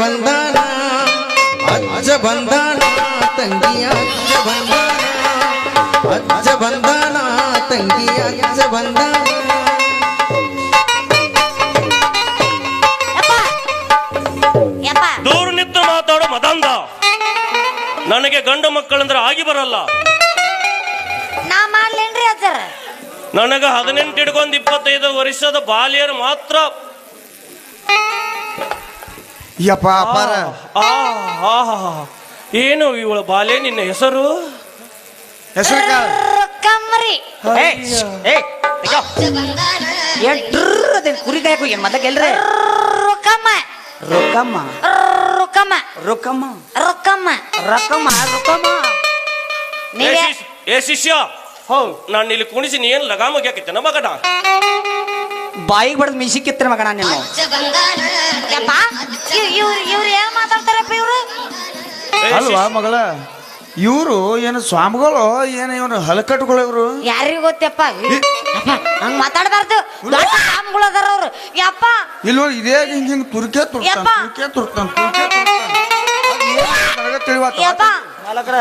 ಬಂದಾನ ಅಜ್ಜ ಬಂದಾನ ತಂಗಿ ಅಜ್ಜ ಬಂದಾನ ಅಜ್ಜ ಬಂದಾನ ತಂಗಿ ಅಜ್ಜ ಬಂದಾನ. ಯಪ್ಪ ಯಪ್ಪ. ದೂರ ನಿಂತು ಮಾತಾಡೋ ಮದಂದ ನನಗೆ ಗಂಡು ಮಕ್ಕಳಂದ್ರೆ ಆಗಿ ಬರಲ್ಲ. ನಾ ಮಾಡ್ಲೇನ್ರಿ ಅಜ್ಜರ? ನನಗ ಹದಿನೆಂಟು ಹಿಡ್ಕೊಂಡ್ ಇಪ್ಪತ್ತೈದು ವರ್ಷದ ಬಾಲ್ಯರು ಮಾತ್ರ ಯಪ್ಪ ಆ, ಆ, ಆ, ಆ. ಏನು ಇವಳ ಬಾಲೆ ನಿನ್ನ ಹೆಸರು? ಹೆಸರು ಕಾಳು. ಕಮ್ಮರಿ ಎಡ್ರದೇನು ಕುರಿ ಕಾಯಕು ಏನ್ ಮೊದಲ ಗೆಲ್ರೆ ರೊಕ್ಕಮ್ಮ. ರೊಕ್ಕಮ್ಮ? ರೊಕ್ಕಮ್ಮ. ರೊಕ್ಕಮ್ಮ? ರೊಕ್ಕಮ್ಮ. ರೊಕ್ಕಮ್ಮ ರೊಕ್ಕಮ್ಮ? ಏ ಶಿಷ್ಯ- ಏ ಶಿಷ್ಯ. ಹೌ ನಾನು ಇಲ್ಲಿ ಕುಣಿಸಿ ನೀ ಏನ್ ಲಗಾಮ ನಮ್ಮ ಮಗನ ಬಾಯಿಗೆ ಬಡದ್ ಮಿಸಿ ಕಿತ್ತರೆ ಮಗಣ ನಿಮ್ಮ ಯಪ್ಪ ಇವ್- ಇವ್ರು ಇವ್ರು ಏನ್ ಮಾತಾಡ್ತಾರಪ್ಪ ಇವ್ರು? ಅಲ್ವಾ ಮಗಳ? ಇವರು ಏನು ಸ್ವಾಮಿಗಳು ಏನು ಇವನು ಹಲಕಟ್ಟುಗಳು ಇವರು? ಯಾರಿಗೂ ಗೊತ್ತಪ್ಪ ಹಂಗ ಹಂಗ್ ಮಾತಾಡಬಾರ್ದು. ದೊಡ್ಡ ಸ್ವಾಮಿಗಳು ಅದಾರ ಅವ್ರು. ಯಪ್ಪ. ಇಲ್ಲ ಇದೇ ಹಿಂಗ್ ಹಿಂಗ್ ತುರ್ಕೆ ತುರ್ತಾನ ಯಪ್ಪ. ತುರ್ಕೆ ತುರ್ತಾನ ತುರ್ಕೆ ತುರ್ತಾನ. ತಿಳಿವಾತ ಯಪ್ಪ. ಮಾಲಕರ.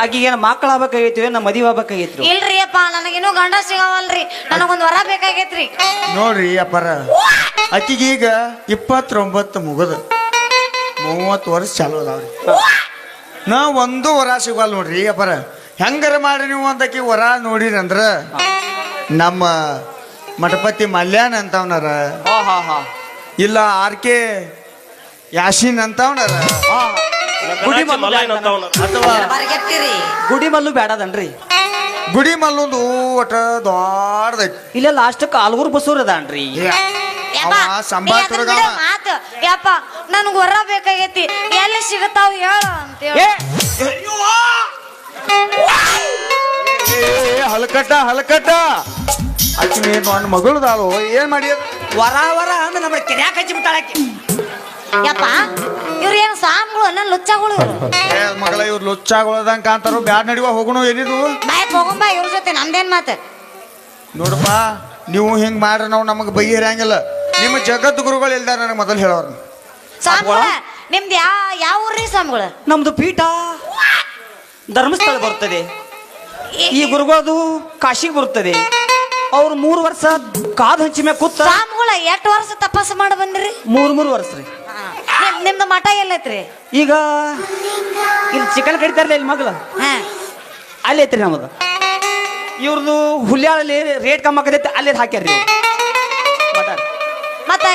ಆಕಿಗೇನು ಮಕ್ಕಳು ಆಗ್ಬೇಕಾಗೈತಿ ನಮ್ಮ ಮದುವೆ ಆಗ್ಬೇಕಾಗೈತ್ರಿ? ಇಲ್ರಿ ಅಪ್ಪ ನನಗಿನ್ನೂ ಗಂಡ ಸಿಗವಲ್ರಿ. ನನಗೊಂದ್ ವರ ಬೇಕಾಗೈತ್ರಿ. ನೋಡ್ರಿ ಅಪ್ಪಾರ ಆಕಿಗೀಗ ಈಗ ಇಪ್ಪತ್ತೊಂಬತ್ತು ಮುಗದ. ಮೂವತ್ತು ವರ್ಷ ಚಾಲು ಅದಾವ್ರಿ. ನಾ ಒಂದು ವರ ಸಿಗಲ್ ನೋಡ್ರಿ ಅಪ್ಪಾರ. ಹೆಂಗಾರ ಮಾಡಿ ನೀವು ಅಂತಕಿ ವರ ನೋಡಿರಿ ಅಂದ್ರ ನಮ್ಮ ಮಠಪತಿ ಮಲ್ಯಾನ್ ಅಂತವನಾರ. ಹಾ ಹಾ ಹಾ. ಇಲ್ಲ ಆರ್ ಕೆ ಯಾಶಿನ್ ಅಂತವನಾರ. ಗುಡಿ ಮಲ್ಲ ಅಥವಾ ಬರ್ಗೆಟ್ಟಿರಿ. ಗುಡಿ ಮಲ್ಲು ಬೇಡದನ್ರಿ ಗುಡಿ ಮಲ್ಲೊಂದು ಒಟ ದೊಡ್ಡದೈತಿ ಇಲ್ಲ ಲಾಸ್ಟ್ ಕಾಲ್ಗೂರ್ ಬಸೂರ್ ಅದಾನ್ರಿ. ಯಪ್ಪ, ಅವ ನೀ ಸಂಬಾಳ ಅದನ್ನ ತುರುಗವ. ಬಿಡು ಮಾತು. ಯಪ್ಪ ನನ್ಗ ವರ ಬೇಕಾಗೈತಿ. ಎಲ್ಲಿ ಸಿಗತಾವ್ ಹೇಳ ಅಂತೇಳಿ ಏ ಹಲಕಟ್ಟ ಹಲಕಟ್ಟ. ಅಚ್ಚಿ ನನ್ನ ಮಗಳದಾಳು ಏನ್ ಮಾಡಿ ವರ ವರ ಅಂದ್ರೆ ನಮ್ಮ ಕೆರ್ಯಾಕ ಹಚ್ಚಿ ಬಿಟ್ಟಾಳಕಿ ಯಪ್ಪ ಇವ್ರು ಏನ್ ಸ್ವಾಮಿಗಳು ನನ್ನ ಲುಚ್ಚಗಳು? ಇವ್ರು ಮಗಳ ಇವ್ರು ಲುಚ್ಚಾಗೊಳದಂಗ ಕಾಂತಾರು ಬ್ಯಾಡ್ ನಡಿವ ಹೋಗುಣು ಏನಿದು? ಬಾಯಕ್ ಹೋಗಂಬ ಇವ್ರ ಜೊತೆ ನಮ್ದೇನ್ ಮಾತ? ನೋಡಪ್ಪ ನೀವು ಹಿಂಗ್ ಮಾಡ್ರಿ ನಾವು ನಮಗೆ ಬಗೆಹರಿಯಂಗಿಲ್ಲ ನಿಮ್ಮ ಜಗತ್ ಗುರುಗಳು ಇಲ್ದಾರ ನನಗೆ ಮೊದಲು ಹೇಳೋರು ಸ್ವಾಮಿಗಳ ನಿಮ್ದು ಯಾ ಯಾವ ಊರ್ರಿ ಸ್ವಾಮಿಗಳು ನಮ್ದು ಪೀಠ. ಧರ್ಮಸ್ಥಳ ಬರ್ತದೆ. ಈ ಗುರುಗಳದು ಕಾಶಿಗೆ ಬರ್ತದೆ. ಅವ್ರು ಮೂರು ವರ್ಷ ಕಾದು ಹಂಚಿ ಮೇಲೆ ಕೂತ ಸ್ವಾಮಿಗಳ ಎಷ್ಟು ವರ್ಷ ತಪಾಸು ಮಾಡಿ ಬಂದ್ರಿ? ಮೂರು ಮೂರು ವರ್ಷ ರೀ. ನಿಮ್ದು ಮಠ ಎಲ್ಲೈತ್ರಿ? ಈಗ ಇಲ್ಲಿ ಚಿಕನ್ ಕಡಿತಾರಲ್ಲ ಇಲ್ಲಿ ಮಗಳು. ಹಾ. ಅಲ್ಲಿ ಐತ್ರಿ ನಮ್ಮದು ಇವ್ರದ್ದು ಹುಲ್ಯಾಳಲ್ಲಿ ರೇಟ್ ಕಮ್ಮಿ ಆಗತೈತಿ ಅಲ್ಲಿ ಹಾಕ್ಯಾರ್ರಿ ಇವ್ರು. ಮಠ. ಮತ್ತ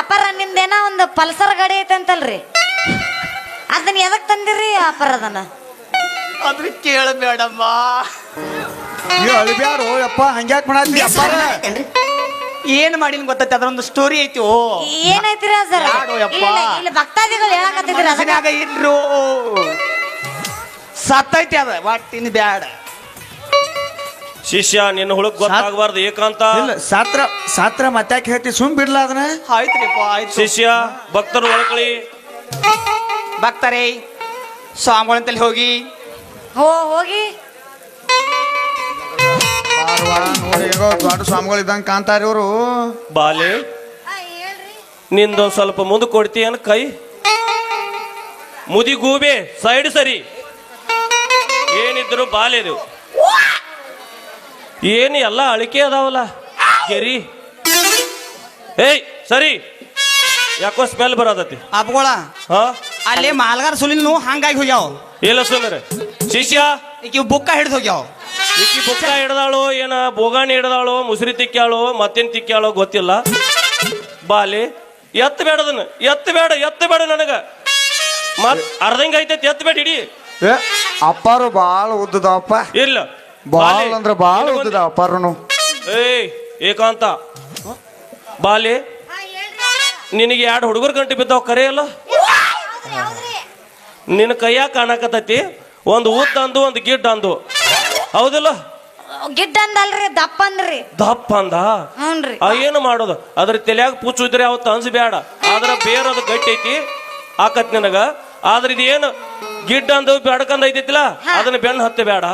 ಅಪ್ಪರ ನಿಮ್ದೇನೋ ಒಂದು ಪಲ್ಸರ್ ಗಾಡಿ ಐತೆ ಅಂತಲ್ರಿ? ಅದನ್ನ ಎದಕ್ ತಂದಿರಿ ಅಪ್ಪರ ಅದನ್ನ ಅದ್ರ ಕೇಳಬೇಡಮ್ಮ ಅಳಿಬ್ಯಾರು ಯಪ್ಪ ಹಂಗ್ಯಾಕ್ ಮಾಡತ್ತಿ ಅಪ್ಪಾರ? ಏನ್ ಮಾಡಿನ ಗೊತ್ತೈತಿ? ಒಂದು ಸ್ಟೋರಿ ಐತಿ ಓ. ಏನೈತಿ ಸರ್ ಯಾರು ಯಪ್ಪ? ಇಲ್ಲಿ ಭಕ್ತಾದಿಗಳು ಹೇಳಕತ್ತಿದ್ರು ಇದ್ರು ಸತ್ತೈತಿ ಅದ ಒಟ್ಟಿನ ಬ್ಯಾಡ. ಶಿಷ್ಯ ನಿನ್ನ ಹುಡುಕ್ ಗೊತ್ತಾಗಬಾರ್ದು ಏಕಾಂತ. ಇಲ್ಲ ಸಾತ್ರ ಸಾತ್ರ ಮತ್ತ್ಯಾಕೆ ಹೇಳ್ತಿ? ಸುಮ್ ಬಿಡ್ಲ ಅದನ್ನ? ಆಯ್ತ್ರಿಪ್ಪ ಆಯ್ತು. ಶಿಷ್ಯ ಭಕ್ತರು ಒಳಕಳಿ. ಭಕ್ತರೇ ಸ್ವಾಮಿಗಳಂತಲ್ಲಿ ಹೋಗಿ. ಹೋ ಹೋಗಿ. ನೋಡಿ ದೊಡ್ಡ ಸ್ವಾಮಿಗಳು ಇದ್ದಂಗೆ ಕಾಣ್ತಾರೆ ಇವರು. ಬಾಲೆ ನಿಂದ ಸ್ವಲ್ಪ ಮುಂದೆ ಕೊಡ್ತೀಯನ್ ಕೈ? ಮುದಿ ಗೂಬೆ ಸೈಡ್ ಸರಿ. ಏನಿದ್ರು ಬಾಲೆದು ಏನು ಎಲ್ಲ ಅಳಿಕೆ ಅದಾವಲ್ಲ ಗೆರಿ. ಏಯ್ ಸರಿ. ಯಾಕೋ ಸ್ಮೆಲ್ ಬರೋದತಿ ಅಪ್ಕೊಳ ಹಾ? ಅಲ್ಲಿ ಮಾಲ್ಗಾರ್ ಸುಲಿಲ್ನು ಹಂಗಾಗಿ ಹೋಗ್ಯಾವ. ಇಲ್ಲ ಸುಮ್ಮನೆ ಶಿಷ್ಯ? ಈಗ ಬುಕ್ಕ ಹಿಡಿದು ಹೋಗ್ಯಾವ. ಈಕಿ ಬುಕ್ಕ ಹಿಡ್ದಾಳೋ ಏನ ಬೋಗಾಣಿ ಹಿಡ್ದಾಳೋ ಮುಸ್ರಿ ತಿಕ್ಕ್ಯಾಳೋ ಮತ್ತೇನ್ ತಿಕ್ಕಾಳೋ ಗೊತ್ತಿಲ್ಲ. ಬಾಲಿ ಎತ್ತ ಬೇಡದನ್ನ ಎತ್ತ ಬೇಡ ಎತ್ತ ಬೇಡ ನನಗ. ಮತ್ ಅರ್ಧಂಗ ಐತೈತಿ ಎತ್ತ ಬೇಡ ಇಡಿ ಏ ಅಪ್ಪಾರು ಬಾಳ ಉದ್ದದಪ್ಪ. ಇಲ್ಲ. ಬಾಳ ಅಂದ್ರೆ ಅಂದ್ರ ಬಾಳ ಉದ್ದದ ಅಪ್ಪಾರನು. ಏಯ್ ಏಕಾಂತ. ಬಾಲಿ ನಿನಗೆ ಎರಡು ಹುಡುಗರ ಗಂಟೆ ಬಿದ್ದಾವ ಕರೆ ಅಲ್ಲ ನಿನ್ನ ಕೈಯಾಗ ಕಾಣಕತ್ತೈತಿ. ಒಂದು ಉದ್ದ ಅಂದು ಒಂದು ಗಿಡ್ಡ ಅಂದು ಹೌದಿಲ್ಲ? ಗಿಡ್ಡ ಅಂದಲ್ರಿ ದಪ್ಪ ಅಂದ್ರಿ. ದಪ್ಪ ಅಂದ? ಹ್ಞೂನ್ರಿ ಆ ಏನು ಮಾಡೋದು? ಅದ್ರ ತಲೆಯಾಗ ಪೂಚು ಇದ್ರೆ ಅವತ್ತು ಅನ್ಸ್ಬೇಡ ಆದ್ರ ಬೇರದು ಗಟ್ಟಿ ಐತಿ. ಆಕತ್ ನಿನಗ. ಆದ್ರ ಇದೇನು? ಗಿಡ್ಡ ಅಂದ ಬೆಡ್ಕಂದ ಐತಿಲ್ಲ ಅದನ್ನ ಬೆನ್ನ ಹತ್ತ ಬೇಡ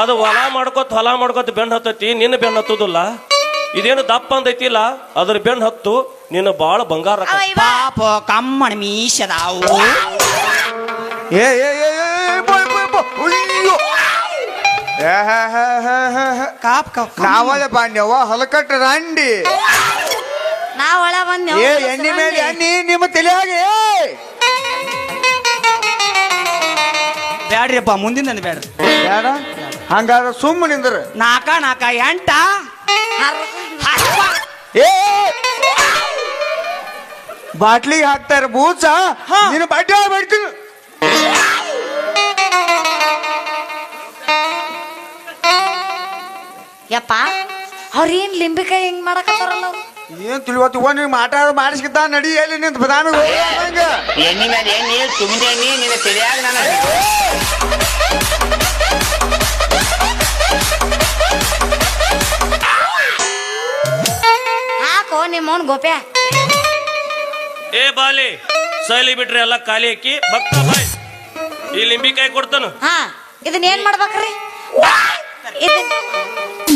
ಅದು ಹೊಲ ಮಾಡ್ಕೊತ ಹೊಲ ಮಾಡ್ಕೊತ ಬೆನ್ನ ಹತ್ತೈತಿ ನಿನ್ನ ಬೆನ್ನ ಹತ್ತುದಿಲ್ಲ. ಇದೇನು ದಪ್ಪ ಅಂದೈತಿಲ್ಲ? ಅದ್ರ ಬೆನ್ನ ಹತ್ತು ನಿನ್ನ ಬಾಳ ಬಂಗಾರ. ಪಾಪ ಕಮ್ಮಣ ಮೀಸದಾವು ಏ ಏ ಏ ಕಾಪ್ ಕಾಪ್ ನಾವಳೆ ಬಾಣ್ಯವ ಹೊಲಕಟ್ಟ ರಂಡಿ. ನಾ ಒಳ ಬಂದ್ ಏ ಎಣ್ಣೆ ಮೇಲೆ ಎಣ್ಣೆ ನಿಮ್ಮ ತಲೆಯಾಗೆ ಬ್ಯಾಡ್ರಿಪ್ಪ ಮುಂದಿನ ಬ್ಯಾಡ್ರಿ. ಬೇಡ ಹಂಗಾದ್ರೆ ಸುಮ್ಮ ನಿಂದ್ರ. ನಾಕ ನಾಕ ಎಂಟ. ಏ ಬಾಟ್ಲಿಗೆ ಹಾಕ್ತಾರ ಬೂಚ ನೀನು ಬಾಟ್ಲಿ ಬಿಡ್ತೀನಿ ಯಪ್ಪ ಅವ್ರೇನ್ ಲಿಂಬಿಕಾಯಿ ಹೆಂಗ್ ಮಾಡಕತ್ತಾರಲ್ಲ ಅವ್ರು? ಏನ್ ತಿಳಿವತ್ತು ಇವ ನೀವು ಮಾಟ ಮಾಡಿಸ್ಕಿದ್ದ ನಡಿ ಎಲ್ಲಿ ನಿಂತ ಬದಾಮಿ ಹಂಗ ಎಣ್ಣೆ ಮೇಲೆ ಎಣ್ಣೆ ಎಣ್ಣೆ ನಿನ್ನ ತಿಳಿಯಾಗ ನಾನು. ಹಾಕೋ ನಿಮ್ಮವನ್ ಗೋಪ್ಯ. ಏ ಬಾಲಿ ಸೈಲಿ ಬಿಟ್ರಿ ಎಲ್ಲ ಖಾಲಿ ಹಾಕಿ ಭಕ್ತ ಬಾಯ್. ಈ ಲಿಂಬಿಕಾಯಿ ಕೊಡ್ತಾನು? ಹಾ ಇದನ್ನ ಏನ್ ಮಾಡ್ಬೇಕ್ರಿ?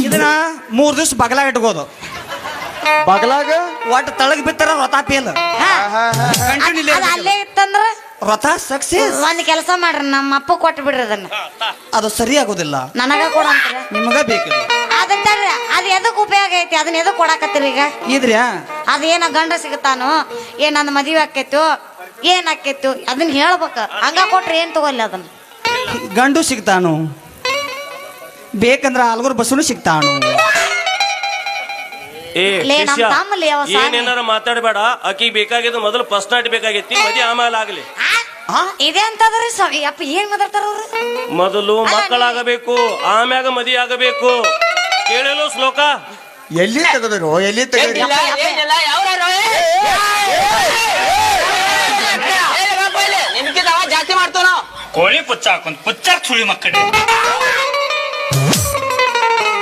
ಇದನ್ನ ಮೂರ್ ದಿವ್ಸ ಬಗಲಾಗ ಇಟ್ಕೋದು ಬಗಲಾಗ? ಒಟ್ಟು ತಳಗ್ ಬಿತ್ತಾರ ರಥ ಪೇಲ್. ಹಾ. ಕಂಟಿನ್ಯೂ ಅದ್ ಅಲ್ಲೇ ಇತ್ತಂದ್ರ? ರಥ ಸಕ್ಸಸ್? ಒಂದ್ ಕೆಲಸ ಮಾಡ್ರಿ ನಮ್ಮ ಅಪ್ಪ ಕೊಟ್ಟು ಬಿಡ್ರಿ ಅದನ್ನ. ಅದು ಸರಿ ಆಗೋದಿಲ್ಲ. ನನಗ ಕೊಡ ನಿಮಗ ಬೇಕು ಅದನ್ನ ಅದು ಅದ್ ಎದಕ್ ಉಪಯೋಗ ಐತಿ? ಅದನ್ನ ಎದಕ್ ಕೊಡಾಕತ್ತೀರಿ ಈಗ? ಇದ್ರ್ಯಾ ಅದೇನ ಗಂಡ ಸಿಗತಾನೋ ಏನ್ ನನ್ನ ಮದುವೆ ಆಕೈತು ಏನ್ ಆಕೈತು ಅದನ್ನ ಹೇಳ್ಬೇಕ. ಹಂಗ ಕೊಟ್ರಿ ಏನ್ ತಗೊಲ್ಲ ಅದನ್ನ? ಗಂಡು ಸಿಗ್ತಾನು. ಬೇಕಂದ್ರ ಆಲ್ಗೂರ್ ಬಸ್ಸುನು ಸಿಗ್ತಾನು ಏ ಲೇ, ನಮ್ ಶಿಷ್ಯ ತಮ್ಮಲ್ಲಿ ಯಾವ ಸಾನೆ? ಏನೇನಾರ ಮಾತಾಡಬೇಡ ಅಕ್ಕಿ ಬೇಕಾಗಿದ್ದು ಮೊದಲು ಫಸ್ಟ್ ನಾಟ್ ಬೇಕಾಗೈತಿ ಮದಿ ಆಮೇಲೆ ಆಗಲಿ ಆ? ಇದೇ ಅಂತದ್ರಿ ಸ್ವಾಮಿ ಅಪ್ಪ ಏನ್ ಮಾತಾಡ್ತಾರ ಅವ್ರು ಮೊದಲು ಮಕ್ಕಳಾಗಬೇಕು ಆಮ್ಯಾಗ ಮದಿ ಆಗಬೇಕು ಕೇಳಲು ಶ್ಲೋಕ ಎಲ್ಲಿ ತೆಗೆದ್ರು ಎಲ್ಲಿ ತೆಗೆದ್ರಿ ಏನಿಲ್ಲ ಏನಿಲ್ಲ ಯಾವ್ದಾರು ನಿಮ್ಗಿಂತ ಅವ ಜಾಸ್ತಿ ಮಾಡ್ತಾವ ಕೋಳಿ ಪುಚ್ಚ ಹಾಕೊಂಡ್ ಪುಚ್ಚಾಕ್ ಸುಳಿ ಮಕ್ಕಳೇ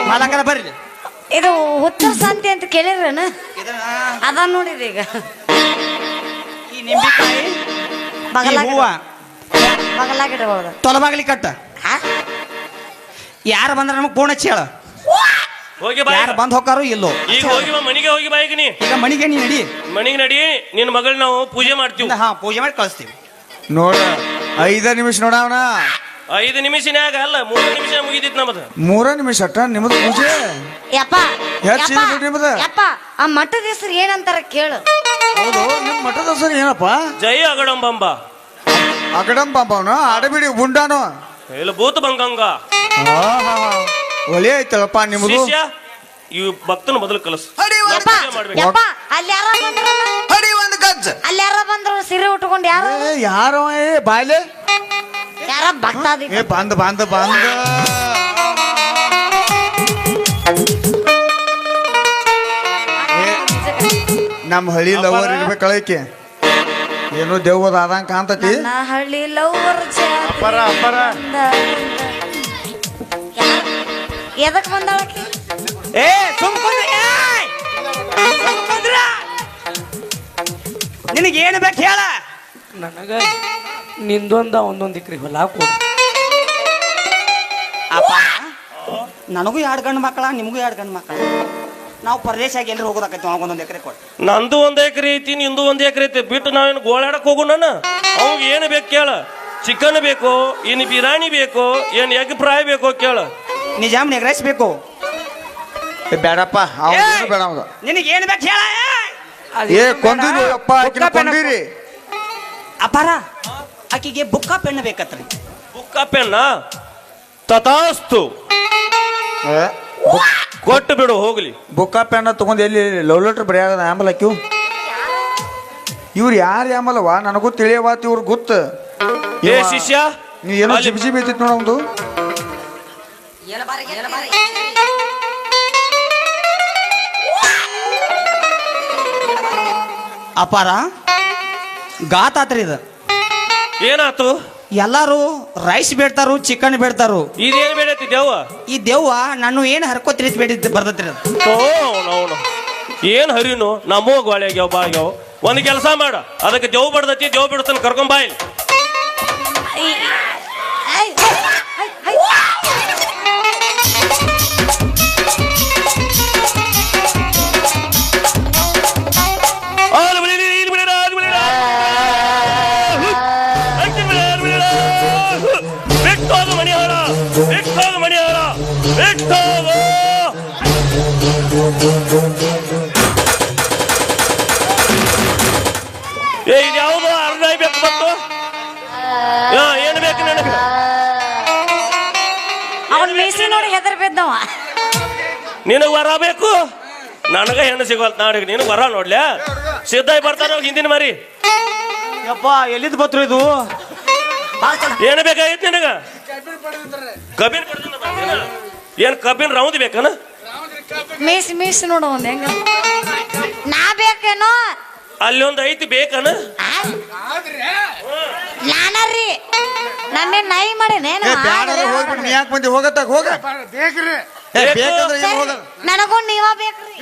ಮಾಲಂಕರ ಬರ್ರಿ. ಇದು ಹುತ್ತರ ಸಂತೆ ಅಂತ ಕೇಳಿರೇನ ಅದ ನೋಡಿರಿ ಈಗ. ಈ ನಿಂಬಿಕಾಯಿ ಈ ಬಗಲಾಗ ಹೂವ. ಬಗಲಾಗಿಡಬಹುದು ತೊಲಬಾಗ್ಲಿ ಕಟ್ಟ. ಯಾರು ಬಂದ್ರ ನಮಗ್ ಪೂರ್ಣ ಚೇಳ ಹೇಳ. ಹೋಗಿ ಬಾ ಯಾರು ಬಂದ್ ಹೋಗಾರು ಇಲ್ಲೋ. ಈಗ ಹೋಗಿ ಬಾ ಮನೆಗೆ ಹೋಗಿ ಬಾ ಈಗ ನೀ. ಈಗ ಮಣಿಗೆ ನೀ ನಡಿ. ಮನೆಗೆ ನಡಿ ನಿನ್ನ ಮಗಳು ನಾವು ಪೂಜೆ ಮಾಡ್ತೀವಿ. ಹಾ ಪೂಜೆ ಮಾಡಿ ಕಳಿಸ್ತೀವಿ. ನೋಡ ಐದ ನಿಮಿಷ ನೋಡವನ ಐದು ನಿಮಿಷನ್ಯಾಗ ಅಲ್ಲ ಮೂರು ನಿಮಿಷ ಮುಗಿದಿತ್ತು ನಮ್ದು. ಮೂರ ನಿಮಿಷ ಅಟ್ಟ ನಿಮ್ಮದು ಪೂಜೆ? ಯಪ್ಪ ಹೆಚ್ಚ್ ಯಪ್ಪ, ಬಿಡ್ರಿ ನಿಮ್ದ. ಯಪ್ಪ ಆ ಮಠದ ಹೆಸರು ಏನಂತಾರ ಕೇಳು. ಹೌದು ನಿಮ್ಮ ಮಠದ ಹೆಸರು ಏನಪ್ಪ? ಜೈ ಅಗಡಂಬಂಬ. ಅಗಡಂ ಅಡಬಿಡಿ ಆಡಬಿಡಿ ಗುಂಡಾನು. ಇಲ್ಲ ಭೂತ ಬಂಗಂಗ. ಒಳ್ಳೆ ಐತಲ್ಲಪ್ಪ ನಿಮ್ಮದು ಶಿಷ್ಯ ಇವ್ ಭಕ್ತನ ಮೊದಲು ಕಲಸು. ಯಪ್ಪ ಮಾಡ್ಬೇಕು. ಯಪ್ಪ ಅಲ್ಲಿ ಯಾರ ಬಂದ್ರು? ಹಡಿ ಒಂದು ಗಜ್ಜ. ಅಲ್ಲಿ ಯಾರ ಬಂದ್ರು ಸೀರೆ ಉಟ್ಕೊಂಡು ಯಾರು? ಏ ಯಾರೋ ಏ ಬಾಯ್ಲೆ? ಯಾರ ಭಕ್ತಾದಿ ಏ ಬಂದ ಬಂದ ಬಂದ. ನಮ್ಮ ಹಳ್ಳಿ ಲವರ್ ಇರ್ಬೇಕಳಕ್ಕೆ ಏನು ದೆವ್ವದ ಆದಂಗ ಕಾಣ್ತತಿ. ನಾ ಹಳ್ಳಿ ಲವರ್ ಅಪ್ಪರ ಅಪ್ಪರ. ಎದಕ್ ಬಂದಾಳಕಿ ಏ ಸುಮ್ಕೊಂಡ್ರಿ ನಿನಗೆ ಏನು ಬೇಕು ಹೇಳ. ನನಗ ನಿಂದೊಂದ ಒಂದೊಂದು ಇಕ್ರಿ ಹೊಲ ಕೊಡು. ಅಪ್ಪ ನನಗೂ ಎರಡು ಗಂಡು ಮಕ್ಕಳ ನಿಮಗೂ ಎರಡು ಗಂಡು ಮಕ್ಕಳ. ನಾವು ಪರದೇಶಾಗಿ ಎಲ್ಲರೂ ಹೋಗೋದಾಕೈತಿ ಒಂದೊಂದು ಎಕರೆ ಕೊಟ್ಟು ನಂದು ಒಂದು ಎಕರೆ ಐತಿ ನಿಂದು ಒಂದು ಎಕರೆ ಐತಿ. ಬಿಟ್ಟು ನಾವೇನು ಗೋಳಾಡಕ್ಕೆ ಹೋಗು ನಾನು? ಅವ್ಗೆ ಏನು ಬೇಕು ಕೇಳ. ಚಿಕನ್ ಬೇಕು ಏನು ಬಿರಿಯಾನಿ ಬೇಕು ಏನು ಎಗ್ ಫ್ರೈ ಬೇಕೋ ಕೇಳ. ನಿಜಾಮ್ ಎಗ್ ರೈಸ್ ಬೇಕು? ಬೇಡಪ್ಪ ಅವನು ಬೇಡ ಅವಂಗ. ನಿನಗೆ ಏನು ಬೇಕು ಹೇಳ ಏ ಕೊಂದಿರಿ ಅಪ್ಪ ಆಕಿನ ಕೊಂದಿರಿ. ಅಪಾರ ಆಕಿಗೆ ಬುಕ್ಕ ಪೆಣ್ಣ ಬೇಕತ್ರಿ. ಬುಕ್ಕ ಪೆನ್ನ? ತಥಾಸ್ತು. ಕೊಟ್ಟು ಬಿಡು ಹೋಗ್ಲಿ. ಬುಕ್ಕ ಪೆನ್ನ ತಗೊಂಡು ಎಲ್ಲಿ ಲವ್ ಲೆಟರ್ ಬರೆಯಾಗದ ಆಮೇಲೆ ಹಾಕಿವ್ ಇವ್ರು ಯಾರು ಆಂಬಲವ ನನಗೂ ತಿಳಿಯವಾ ಇವ್ರು ಗೊತ್ತ ಏ ಶಿಷ್ಯ! ನೀ ಏನೋ ಜಿಬ್ ಜಿಬ್ ಇದ್ದಿತ್ತು ನೋಡ ಒಂದು ಅಪಾರ. ಗಾತಾತ್ರಿ ಇದು. ಏನಾತು ಎಲ್ಲಾರು ರೈಸ್ ಬೇಡ್ತಾರು ಚಿಕನ್ ಬೇಡ್ತಾರು. ಇದೇನ್ ಬೇಡೈತಿ ದೇವ ಈ ದೇವ ನಾನು ಏನು ಹರ್ಕೋತ್ರಿ ಬೇಡ ಬರ್ತೈತ್ರಿ ಅದು. ಏನ್ ಹರಿನು? ನಮ್ಮ ಗೋಳೆ ಆಗ್ಯಾವ ಬಾ ಆಗ್ಯಾವ. ಒಂದ್ ಕೆಲಸ ಮಾಡ. ಅದಕ್ಕೆ ದೇವ್ ಬಡ್ದತಿ ದೇವ್ ಬಿಡ್ತಾನ ಕರ್ಕೊಂಡ್ ಮೀಸಿ ನೋಡಿ ಹೆದರ್ ಬಿದ್ದವ ನಿನಗೆ ವರ ಬೇಕು? ನನಗ ಹೆಣ್ಣು ಸಿಗೋಲ್ ನಾಡಿಗೆ ನಿನಗೆ ವರ ನೋಡ್ಲ? ಸಿದ್ಧಾಯ್ ಬರ್ತಾರ ಹಿಂದಿನ ಮರಿ. ಯಪ್ಪ ಎಲ್ಲಿದ್ ಬತ್ರು ಇದು? ಏನು ಬೇಕಾಗಿತ್ತು ನಿನಗ? ಕಬ್ಬಿನ ಬರ್ತೀನ? ಏನ್ ಕಬ್ಬಿನ ರೌಂದ್ ಬೇಕನ? ಮೀಸ್ ಮೀಸ್ ನೋಡು ಒಂದ್ ಹೆಂಗ. ನಾ ಬೇಕೇನೋ? ಅಲ್ಲಿ ಒಂದು ಐತಿ ಬೇಕನ? ಆ? ನನ್ನೇ ನಾಯಿ ಮಾಡೇನೇನು ಹೋಗ್ಬಿಟ್ಟು ನೀ ಯಾಕೆ ಬಂದಿ? ಹೋಗತ್ತಾಗ ಹೋಗ. ಏ ಬೇಕಂದ್ರೆ ಏನು ಹೋಗಲ್ಲ. ನನಗೂ ನೀವ ಬೇಕ್ರಿ.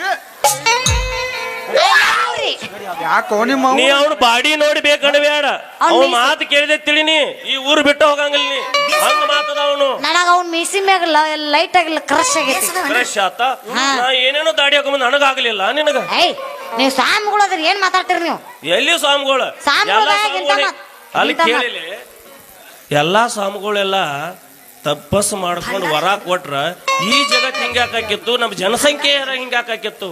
ಯಾವ್ರಿ? ಯಾಕೋ ನಿಮ್ಮ ನೀ ಅವ್ನ ಬಾಡಿ ನೋಡಿ ಬೇಕಂಡ ಬೇಡ. ಅವ್ನ್ ಅವ್ನ ಮೀಸ- ಮಾತು ಕೇಳಿದೆ ತಿಳಿನಿ ಈ ಊರು ಬಿಟ್ಟು ಹೋಗಂಗಿಲ್ಲ ನೀ. ಹಂಗ ಮಾತದ ಅವನು. ನನಗ ಅವ್ನ ಮೀಸಿ ಮ್ಯಾಗಲ್ಲ ಲೈಟ್ ಆಗಿಲ್ಲ ಕ್ರಶ್ ಆಗೈತಿ. ಫ್ರೆಶ್ ಆತ? ನಾ ಏನೇನೋ ದಾಡಿ ಹಾಕೊಂಬಂದ್ ನನಗಾಗ್ಲಿಲ್ಲ ನಿನಗ? ಏಯ್ ನೀವು ಸ್ವಾಮಿಗಳು ಅದ್ರ ಏನ್ ಮಾತಾಡ್ತೀರಿ ನೀವು? ಎಲ್ಲಿ ಸ್ವಾಮಿಗಳು? ಸ್ವಾಮಿಗಳು ಇಂಥ ಸ್ವಾಮಿಗಳೇ- ಮಾತ್- ಅಲ್ಲಿ ಇಂಥ ಮಾತ್. ಕೇಳಿಲಿ. ಎಲ್ಲಾ ಸ್ವಾಮಿಗಳೆಲ್ಲ ತಪಸ್ ಮಾಡ್ಕೊಂಡು ವರ ಕೊಟ್ರ ಈ ಜಗತ್ ಹಿಂಗಾಕಿತ್ತು ನಮ್ಮ ಜನಸಂಖ್ಯೆ ಹಿಂಗಾಕಿತ್ತು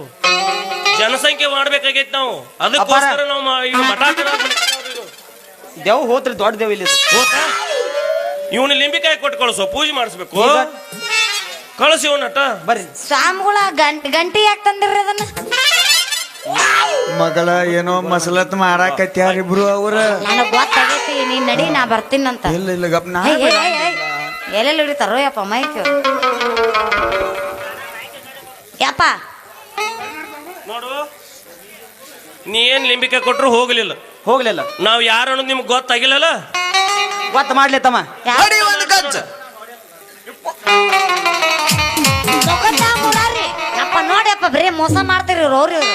ಜನಸಂಖ್ಯೆ ಮಾಡ್ಬೇಕಾಗೈತಿ ನಾವು. ಅದಕ್ಕೋಸ್ಕರ ನಾವು ಮಠ ದೇವ್ ಹೋತ್ರಿ ದೊಡ್ಡ ದೇವ್ ಇಲ್ಲಿ. ಇವನು ಲಿಂಬಿಕಾಯಿ ಕೊಟ್ಟು ಕಳಿಸೋ ಪೂಜೆ ಮಾಡಿಸ್ಬೇಕು? ಕಳಿಸಿ ಇವನಟ ಬರ್ರಿ. ಸ್ವಾಮಿಗಳ ಗಂಟೆ ಗಂಟೆ ಯಾಕೆ ತಂದಿರ್ರಿ ಅದನ್ನ. ಮಗಳ ಏನೋ ಮಸಲತ್ ಮಾರಾಕತ್ಯಾರ ಇಬ್ರು ಅವ್ರ. ನನಗ್ ಗೊತ್ತಾಗೈತಿ ನೀನ್ ನಡಿ ನಾ ಬರ್ತೀನಂತ ಇಲ್ಲ ಇಲ್ಲ ಗಪ್ ನಾ. ಎಲ್ಲೆಲ್ಲಿ ಹಿಡಿತಾರೋ ಯಪ್ಪ ಮೈಕ್. ಯಪ್ಪ. ನೋಡು ನೀ ಏನ್ ಲಿಂಬಿಕೆ ಕೊಟ್ರು ಹೋಗ್ಲಿಲ್ಲ? ಹೋಗ್ಲಿಲ್ಲ. ನಾವ್ ಯಾರು ಅನ್ನೋದು ನಿಮ್ಗೆ ಗೊತ್ತಾಗಿಲ್ಲಲ್ಲ? ಗೊತ್ತ ಮಾಡ್ಲಿ ತಮ್ಮ. ನೋಡಿಯಪ್ಪ ಒಂದು ಗಜ್ಜ ತೊಗೊಂಡ ಮುರಾರಿ. ಯಪ್ಪ ನೋಡ್ಯಪ್ಪ ಬರೀ ಮೋಸ ಮಾಡ್ತೀರಿ ಇವ್ರು ಅವ್ರು ಇವ್ರು.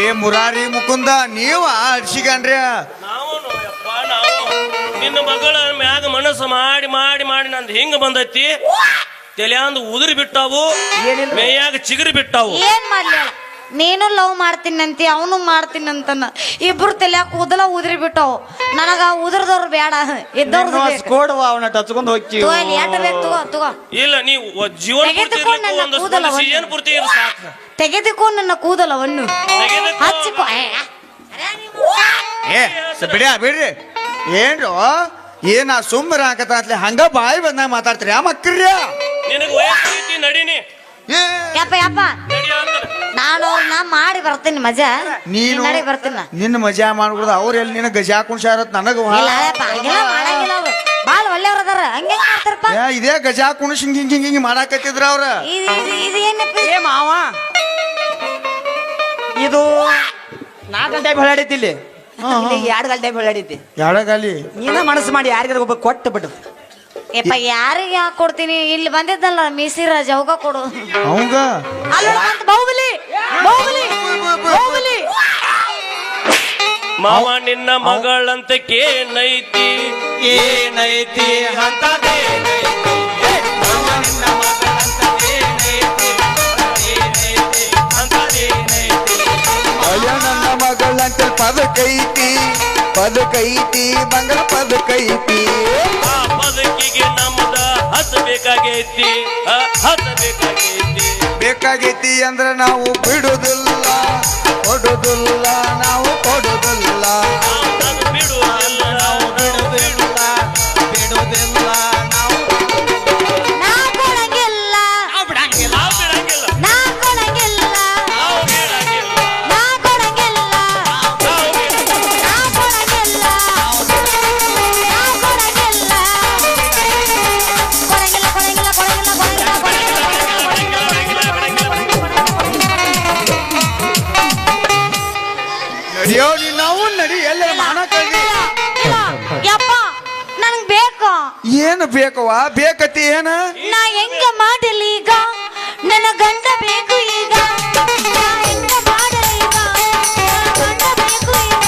ಏ ಮುರಾರಿ ಮುಕುಂದ ನೀವ ಅಡ್ಸಿಗನ್ರಿ ನಾವು ಯಪ್ಪ ನಾವು. ನಿನ್ನ ಮಗಳ ಮ್ಯಾಗ ಮನಸ್ಸು ಮಾಡಿ ಮಾಡಿ ಮಾಡಿ ನಂದು ಹಿಂಗ ಬಂದೈತಿ. ತಲೆಯಂದು ಉದುರಿ ಬಿಟ್ಟಾವು ಏನಿಲ್ಲ. ಮೇಯಾಗ ಚಿಗುರಿ ಬಿಟ್ಟಾವು. ಏನ್ ಮಾಡ್ಲಿ ಹೇಳ? ನೀನು ಲವ್ ಮಾಡ್ತೀನಂತಿ ಅವನು ಮಾಡ್ತೀನಂತನ. ಇಬ್ರು ತಲ್ಯಾಗ ಕೂದಲ ಉದ್ರಿ ಬಿಟ್ಟವು ನನಗ ಉದ್ರದವ್ರು ಬೇಡ ಇದ್ದವ್ರದ್ದು ಬೇಕು. ಕೊಡುವ ಅವನ ಟಚ್ಕೊಂಡ್ ಹೋಗ್ತೀವಿ ತಗೋ ಇಲ್ಲಿ ಎಟ್ ಬೇಕು ತಗೋ ತಗೋ. ಇಲ್ಲ ನೀವು ಜೀವನ ಪೂರ್ತಿ ತೆಗೆದುಕೊಂಡು ಇರ್ಲಿಕ್ಕೂ ನನ್ನ ಒಂದು ಕೂದಲ ಒಂದು. ಸೀಸನ್ ಪೂರ್ತಿ ಇರು ಸಾಕು. ತೆಗೆದುಕೊ ನನ್ನ ಕೂದಲವನ್ನು. ತೆಗೆದುಕೋ. ಹಚ್ಚಿಕೊ ಏ, ಏ. ಸ- ಬಿಡ್ಯಾ ಬಿಡ್ರಿ. ಏನ್ರು? ಏನ ಸುಮ್ಮರ ಹಾಕತ್ಲೆ ಹಂಗ ಬಾಯಿ ಬಂದಾಗ ಮಾತಾಡ್ತೀರಿ ಆ ಮಕ್ಕಳ್ರಿ. ನಿನಗೆ ವಯಸ್ಸು ಐತಿ ನಡೀನಿ. ಯಪ್ಪ ಯಪ್ಪ. ನಾನು ಅವ್ರನ್ನ ಮಾಡಿ ಬರ್ತೀನಿ ಮಜಾ. ನೀನು ನಡಿ ಬರ್ತೀನಿ ನಿನ್ನ ಮಜಾ ಮಾಡ್ಬಿಡ್ದ ಅವ್ರ ಎಲ್ಲಿ ನಿನ್ನ ಗಜಾ ಶಾರತ್ ನನಗ ಇಲ್ಲ ಯಪ್ಪ ಹಂಗೆಲ್ಲ ಮಾಡಂಗಿಲ್ಲ ಅವ್ರು. ಬಾಳ ಒಳ್ಳೆಯವ್ರ ಅದಾರ. ಹಂಗೆ ಮಾಡ್ತಾರಪ್ಪ? ಇದೇ ಗಜಾ ಕುಣಿಸ್ ಹಿಂಗ್ ಹಿಂಗ್ ಹಿಂಗ್ ಹಿಂಗ್ ಮಾಡಾಕತ್ತಿದ್ರ ಅವ್ರ? ಇದು ಇದು ಇದು ಏನಪ್ಪ ಏ ಮಾವ. ಇದು ನಾಲ್ಕು ಗಂಟೆ ಬೆಳಾಡೈತಿ ಇಲ್ಲಿ ಇಲ್ಲಿ ಎರಡು ಗಂಟೆ ಬೆಳಾಡೈತಿ ಯಾಳಗಾಲಿ ನೀನ ಮನಸ್ಸು ಮಾಡಿ ಯಾರಿಗಾರ ಒಬ್ಬ ಕೊಟ್ಟು ಬಿಡು ಯಪ್ಪ ಯಾರಿಗೆ ಯಾಕೆ ಕೊಡ್ತೀನಿ? ಇಲ್ಲಿ ಬಂದಿದ್ದಲ್ಲ ಮೀಸಿರಾಜ್ ಅವಾಗ ಕೊಡು. ಅವಂಗ? ಅಲ್ಲಿ ಬಾಹುಬಲಿ ಬಾಹುಬಲಿ ಬಾಹುಬಲಿ. ಮಾವ ನಿನ್ನ ಮಗಳಂತೆ ಕೇನೈತಿ? ಏನೈತಿ ಅಯ್ಯ ನನ್ನ ಮಗಳಂತ ಪದಕೈತಿ. ಪದಕೈತಿ ಮಂಗಳ ಪದಕೈತಿ. ಆ ನಮ್ದ ಹತ್ತು ಹಸಬೇಕಾಗೈತಿ ಹತ್ತು ಬೇಕಾಗೈತಿ. ಬೇಕಾಗೈತಿ ಅಂದ್ರೆ ನಾವು ಬಿಡುದಿಲ್ಲ ಕೊಡುದಿಲ್ಲ ನಾವು ಕೊಡುದಿಲ್ಲ. ಬೇಕವ್ವ ಬೇಕತಿ ಏನ? ನಾ ಹೆಂಗ ಮಾಡಲಿ ಈಗ? ನನ್ನ ಗಂಡ ಬೇಕು ಈಗ. ನಾ ಹೆಂಗ ಮಾಡಲಿ ಈಗ? ನನ್ನ ಗಂಡ ಬೇಕು ಈಗ.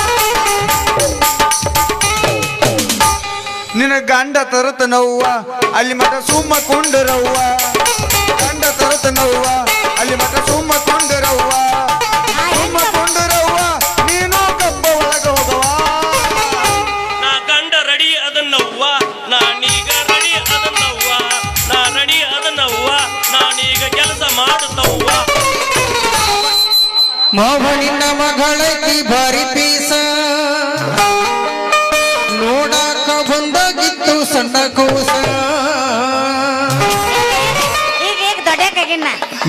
ನಿನ್ನ ಗಂಡ ತರತ ನೋವ್ವ ಅಲ್ಲಿ ಮಠ ಸುಮ್ಮ ಕೊಂಡರವ್ವ. ಗಂಡ ತರತ ನೋವ್ವ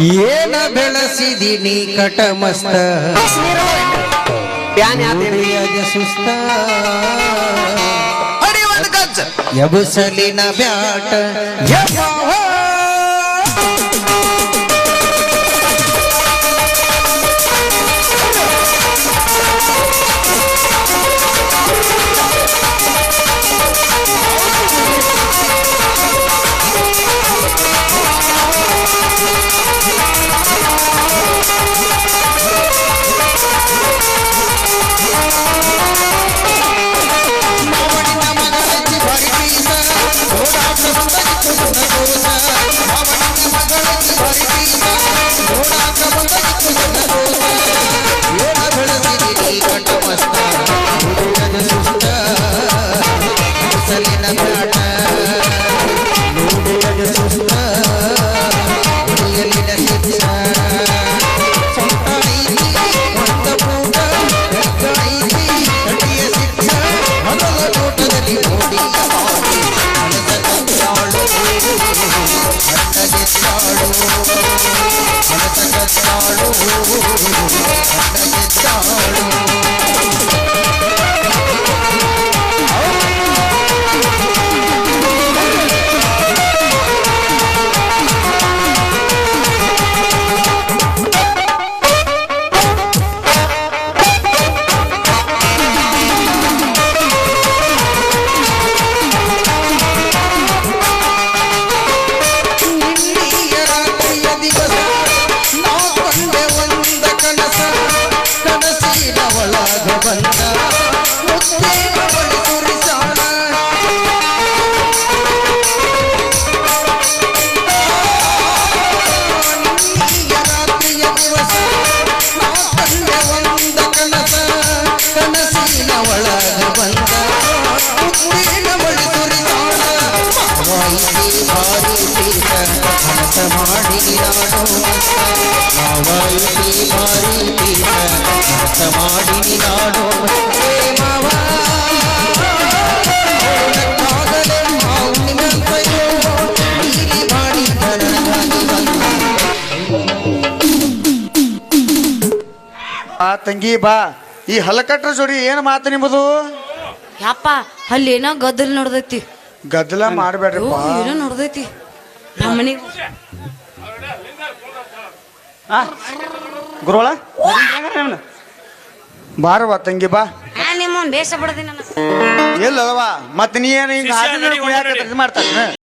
ಏನ ಬೆಳೆಸಿದಿನಿ ಕಟಮಸ್ತ ಸುಸ್ತ. ಎಬಸಲಿನ ಬ್ಯಾಟ. ತಂಗಿ ಬಾ. ಈ ಹಲಕಟ್ರ ಜೋಡಿ ಏನು ಮಾತು ನಿಮ್ಮದು? ಯಪ್ಪ ಅಲ್ಲಿ ಏನೋ ಗದ್ದಲ ನೋಡ್ದೈತಿ. ಗದ್ದಲ ಮಾಡ್ಬೇಡ್ರಿ ಏನೋ ನೋಡ್ದೈತಿ. ನಮ್ಮ ಗುರುಗಳ ಬಾರವ್ವ ತಂಗಿ ಬಾ. ನಿಮ್ಮ ಬೇಸ ಬಿಡದಿ ನನ್ನ ಎಲ್ಲದವ ಮತ್ತೆ ನೀ ಏನು ಹಿಂಗ